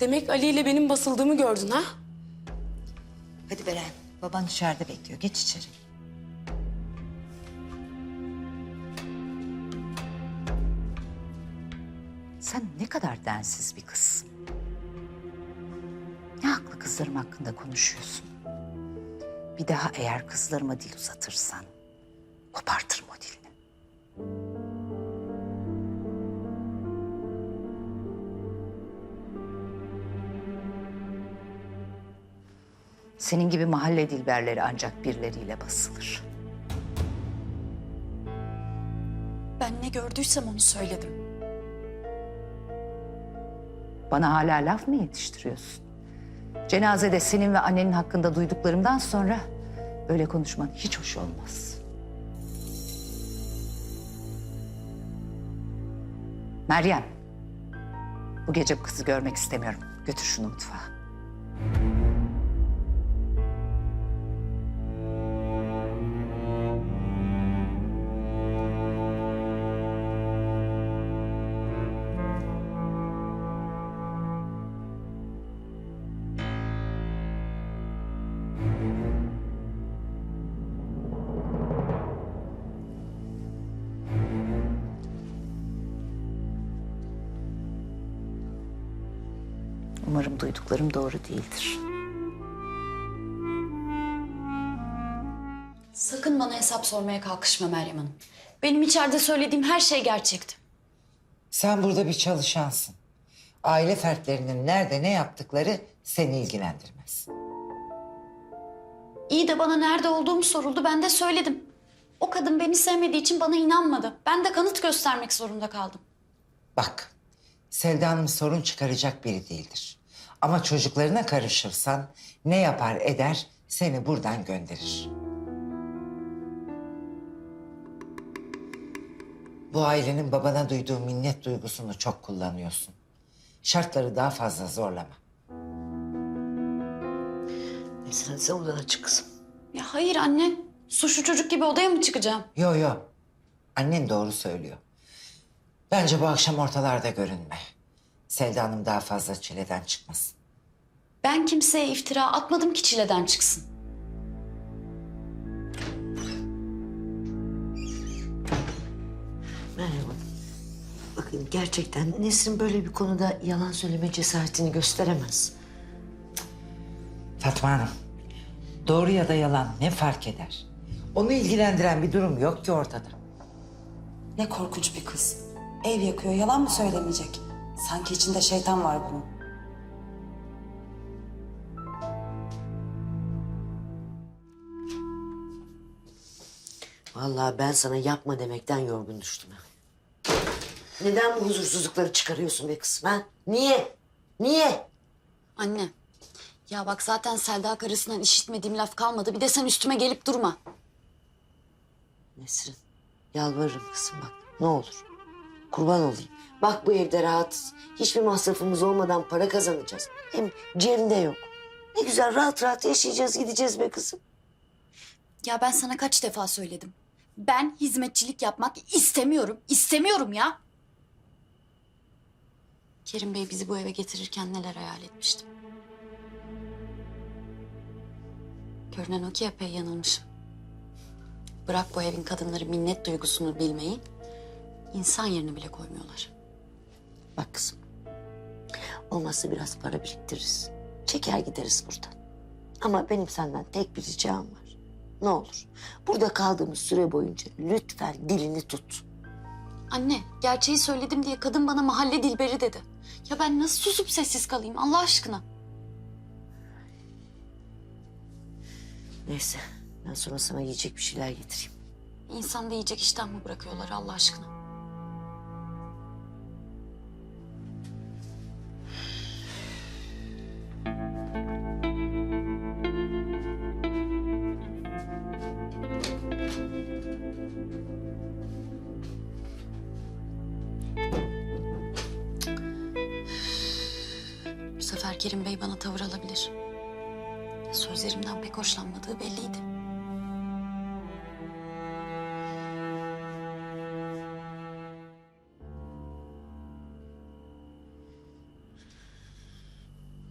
Demek Ali ile benim basıldığımı gördün ha? Hadi Beren. Baban dışarıda bekliyor. Geç içeri. Sen ne kadar densiz bir kızsın. Ne haklı kızlarım hakkında konuşuyorsun. Bir daha eğer kızlarıma dil uzatırsan kopartırım o dilini. Senin gibi mahalle dilberleri ancak birileriyle basılır. Ben ne gördüysem onu söyledim. Bana hala laf mı yetiştiriyorsun? Cenazede senin ve annenin hakkında duyduklarımdan sonra böyle konuşman hiç hoş olmaz. Meryem, bu gece bu kızı görmek istemiyorum. Götür şunu mutfağa. Umarım duyduklarım doğru değildir. Sakın bana hesap sormaya kalkışma Meryem Hanım. Benim içeride söylediğim her şey gerçekti. Sen burada bir çalışansın. Aile fertlerinin nerede ne yaptıkları seni ilgilendirmez. İyi de bana nerede olduğum soruldu. Ben de söyledim. O kadın beni sevmediği için bana inanmadı. Ben de kanıt göstermek zorunda kaldım. Bak, Selda Hanım sorun çıkaracak biri değildir. Ama çocuklarına karışırsan ne yapar eder seni buradan gönderir. Bu ailenin babana duyduğu minnet duygusunu çok kullanıyorsun. Şartları daha fazla zorlama. Sen sen odana çık kızım. Ya hayır anne. Suçlu çocuk gibi odaya mı çıkacağım? Yo yo. Annen doğru söylüyor. Bence bu akşam ortalarda görünme. Selda Hanım daha fazla çileden çıkmasın. Ben kimseye iftira atmadım ki çileden çıksın. Merhaba. Bakın gerçekten Nesrin böyle bir konuda yalan söyleme cesaretini gösteremez. Fatma Hanım, doğru ya da yalan ne fark eder? Onu ilgilendiren bir durum yok ki ortada. Ne korkunç bir kız. Ev yakıyor, yalan mı söylemeyecek? Sanki içinde şeytan var bunun. Vallahi ben sana yapma demekten yorgun düştüm. ha. Neden bu huzursuzlukları çıkarıyorsun be kızım ha? Niye? Niye? Anne. Ya bak zaten Selda karısından işitmediğim laf kalmadı. Bir de sen üstüme gelip durma. Nesrin yalvarırım kızım bak ne olur. Kurban olayım. Bak bu evde rahatız. Hiçbir masrafımız olmadan para kazanacağız. Hem Cem de yok. Ne güzel rahat rahat yaşayacağız gideceğiz be kızım. Ya ben sana kaç defa söyledim. Ben hizmetçilik yapmak istemiyorum. İstemiyorum ya. Kerim Bey bizi bu eve getirirken neler hayal etmiştim. Görünen o ki epey yanılmışım. Bırak bu evin kadınları minnet duygusunu bilmeyi, insan yerine bile koymuyorlar. Bak kızım. Olmazsa biraz para biriktiririz. Çeker gideriz buradan. Ama benim senden tek bir ricam var. Ne olur. Burada kaldığımız süre boyunca lütfen dilini tut. Anne, gerçeği söyledim diye kadın bana mahalle dilberi dedi. Ya ben nasıl susup sessiz kalayım Allah aşkına? Neyse ben sonra sana yiyecek bir şeyler getireyim. İnsan da yiyecek işten mi bırakıyorlar Allah aşkına? Sefer Kerim Bey bana tavır alabilir. Sözlerimden pek hoşlanmadığı belliydi.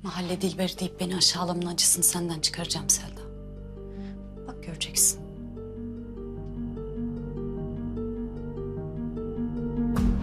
Mahalle dilberi deyip beni aşağılamanın acısını senden çıkaracağım Selda. Bak göreceksin.